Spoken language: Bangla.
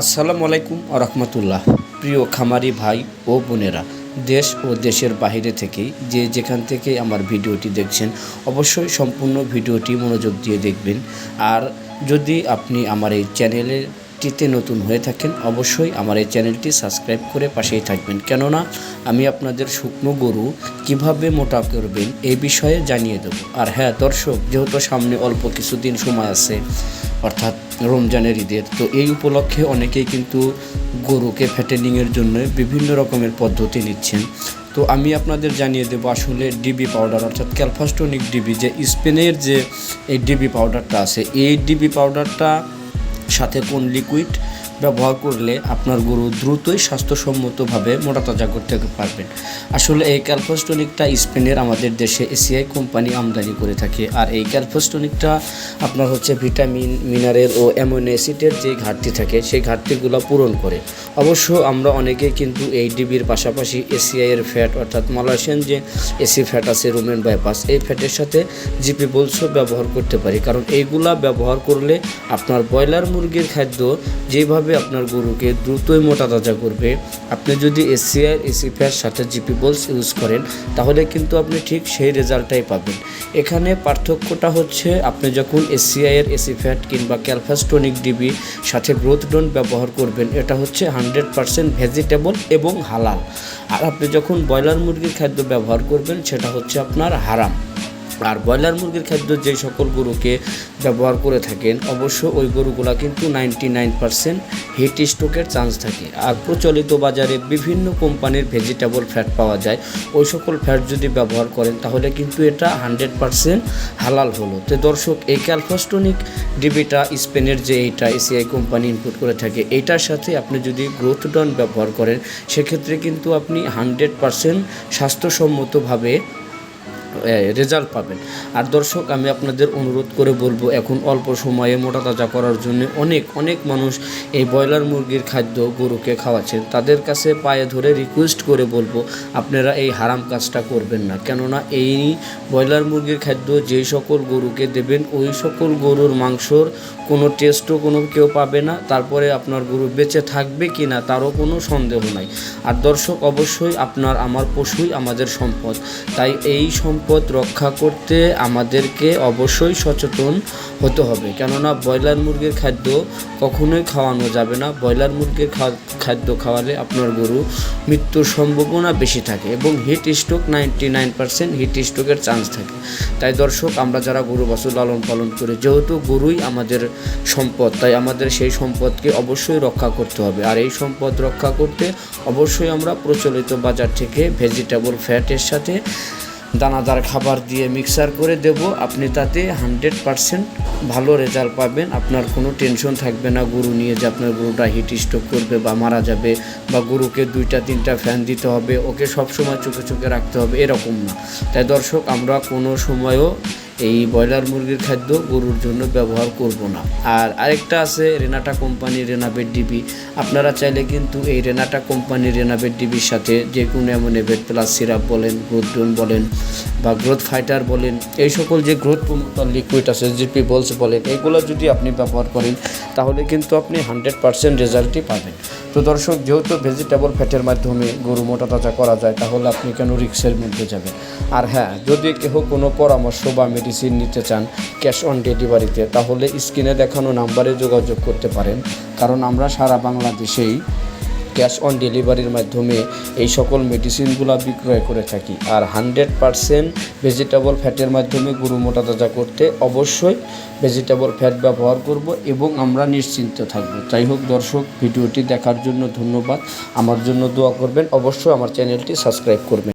আসসালামু আলাইকুম রহমতুল্লাহ। প্রিয় খামারি ভাই ও বোনেরা, দেশ ও দেশের বাহিরে থেকেই যে যেখান থেকে আমার ভিডিওটি দেখছেন, অবশ্যই সম্পূর্ণ ভিডিওটি মনোযোগ দিয়ে দেখবেন। আর যদি আপনি আমার এই চ্যানেলেরটিতে নতুন হয়ে থাকেন, অবশ্যই আমার এই চ্যানেলটি সাবস্ক্রাইব করে পাশেই থাকবেন। কেননা, আমি আপনাদের শুকনো গরু কীভাবে মোটা করবেন এই বিষয়ে জানিয়ে দেবো। আর হ্যাঁ দর্শক, যেহেতু সামনে অল্প কিছুদিন সময় আছে, অর্থাৎ রমজানের ঈদের, তো এই উপলক্ষে অনেকেই কিন্তু গরুকে ফ্যাটেনিংয়ের জন্য বিভিন্ন রকমের পদ্ধতি নিচ্ছেন। তো আমি আপনাদের জানিয়ে দেবো আসলে ডিবি পাউডার, অর্থাৎ ক্যালফাস্টোনিক ডিবি, যে স্পেনের যে এই ডিবি পাউডারটা আছে, এই ডিবি পাউডারটা সাথে কোন লিকুইড ব্যবহার করলে আপনার গরু দ্রুতই স্বাস্থ্যসম্মতভাবে মোটা তাজা করতে পারবেন। আসলে এই ক্যালফোস্টনিকটা স্পেনের আমাদের দেশে এসিআই কোম্পানি আমদানি করে থাকে। আর এই ক্যালফোস্টনিকটা আপনার হচ্ছে ভিটামিন, মিনারেল ও অ্যামোনো অ্যাসিডের যে ঘাটতি থাকে, সেই ঘাটতিগুলো পূরণ করে। অবশ্য আমরা অনেকেই কিন্তু এই ডিবির পাশাপাশি এসিআই এর ফ্যাট অর্থাৎ মালয়েশিয়ান যে এসি ফ্যাট আছে, রুমেন বাইপাস, এই ফ্যাটের সাথে জিপি বলসও ব্যবহার করতে পারি। কারণ এইগুলা ব্যবহার করলে আপনার ব্রয়লার মুরগির খাদ্য যেভাবে আপনার গরুকে দ্রুতই মোটা তাজা করবে? আপনি যদি এসিআই এসি ফ্যাট সাথে জিপি বলস ইউজ করেন, তাহলে কিন্তু আপনি ঠিক সেই রেজাল্টটাই পাবেন। এখানে পার্থক্যটা হচ্ছে, আপনি যখন এসিআই এর এসি ফ্যাট কিংবা ক্যালফাস্টোনিক ডিবি সাথে গ্রোথ ডোন ব্যবহার করবেন, এটা হচ্ছে হান্ড্রেড পারসেন্ট ভেজিটেবল এবং হালাল। আর আপনি যখন ব্রয়লার মুরগির খাদ্য ব্যবহার করবেন, সেটা হচ্ছে আপনার হারাম। আর ব্রয়লার মুরগির খাদ্য যে সকল গরুকে ব্যবহার করে থাকেন, অবশ্য ওই গরুগুলা কিন্তু নাইনটি নাইন পারসেন্ট হিট স্ট্রোকের চান্স থাকে। আর প্রচলিত বাজারে বিভিন্ন কোম্পানির ভেজিটেবল ফ্যাট পাওয়া যায়। ওই সকল ফ্যাট যদি ব্যবহার করেন, তাহলে কিন্তু এটা হান্ড্রেড পারসেন্ট হালাল হলো। তো দর্শক, এই ক্যালফাস্টোনিক ডিবিটা স্পেনের যে এইটা এসিআই কোম্পানি ইনপুট করে থাকে, এইটার সাথে আপনি যদি গ্রোথ ডন ব্যবহার করেন, সেক্ষেত্রে কিন্তু আপনি হান্ড্রেড পারসেন্ট স্বাস্থ্যসম্মতভাবে রেজাল্ট পাবেন। আর দর্শক, আমি আপনাদের অনুরোধ করে বলব, এখন অল্প সময়ে মোটা তাজা করার জন্য অনেক অনেক মানুষ এই ব্রয়লার মুরগির খাদ্য গরুকে খাওয়াচ্ছেন। তাদের কাছে পায়ে ধরে রিকোয়েস্ট করে বলব, আপনারা এই হারাম কাজটা করবেন না। কেননা এই ব্রয়লার মুরগির খাদ্য যেই সকল গরুকে দেবেন, ওই সকল গরুর মাংসর কোনো টেস্টও কোনো কেউ পাবে না। তারপরে আপনার গরু বেঁচে থাকবে কি না তারও কোনো সন্দেহ নাই। আর দর্শক, অবশ্যই আপনার, আমার পশুই আমাদের সম্পদ। তাই এই সম্পদ রক্ষা করতে আমাদেরকে অবশ্যই সচেতন হতে হবে। কেননা ব্রয়লার মুরগির খাদ্য কখনোই খাওয়ানো যাবে না। ব্রয়লার মুরগির খাদ্য খাওয়ালে আপনার গরু মৃত্যুর সম্ভাবনা বেশি থাকে এবং heat stroke ninety nine percent heat স্ট্রোকের চান্স থাকে। তাই দর্শক, আমরা যারা গরু বাছুর লালন পালন করি, যেহেতু গরুই আমাদের সম্পদ, তাই আমাদের সেই সম্পদকে অবশ্যই রক্ষা করতে হবে। আর এই সম্পদ রক্ষা করতে অবশ্যই আমরা প্রচলিত বাজার থেকে ভেজিটেবল ফ্যাটের সাথে দানাদার খাবার দিয়ে মিক্সার করে দেব। আপনি তাতে হান্ড্রেড পারসেন্ট ভালো রেজাল্ট পাবেন। আপনার কোনো টেনশন থাকবে না। গরু নিয়ে যে আপনার গরুটা হিট স্ট্রোক করবে বা মারা যাবে বা গরুকে দুইটা, তিনটা ফ্যান দিতে হবে, ওকে সবসময় চোখে চোখে রাখতে হবে, এরকম না। তাই দর্শক, আমরা কোনো সময়ও এই ব্রয়লার মুরগির খাদ্য গরুর জন্য ব্যবহার করব না। আর আরেকটা আছে রেনাটা কোম্পানির রেনাবেট ডিবি। আপনারা চাইলে কিন্তু এই রেনাটা কোম্পানির রেনাবেট ডিবির সাথে যে কোনো এমন এভেট প্লাস সিরাপ বলেন, গ্রোথ ডোন বলেন বা গ্রোথ ফাইটার বলেন, এই সকল যে গ্রোথ লিকুইড আছে জিপি বলস বলেন, এগুলো যদি আপনি ব্যবহার করেন, তাহলে কিন্তু আপনি হান্ড্রেড পারসেন্ট রেজাল্টই পাবেন। তো দর্শক, যেহেতু ভেজিটেবল ফ্যাটের মাধ্যমে গরু মোটা তাজা করা যায়, তাহলে আপনি কেন রিক্সের মধ্যে যাবেন? আর হ্যাঁ যদি কেহ কোনো পরামর্শ বা মেডিসিন নিতে চান ক্যাশ অন ডেলিভারিতে তাহলে স্ক্রিনে দেখানো নাম্বারে যোগাযোগ করতে পারেন। কারণ আমরা সারা বাংলাদেশেই ক্যাশ অন ডেলিভারির মাধ্যমে এই সকল মেডিসিনগুলো বিক্রয় করে থাকি। আর হান্ড্রেড পারসেন্ট ভেজিটেবল ফ্যাটের মাধ্যমে গরু মোটা তাজা করতে অবশ্যই ভেজিটেবল ফ্যাট ব্যবহার করব এবং আমরা নিশ্চিন্ত থাকব। যাই হোক দর্শক, ভিডিওটি দেখার জন্য ধন্যবাদ। আমার জন্য দোয়া করবেন। অবশ্যই আমার চ্যানেলটি সাবস্ক্রাইব করবেন।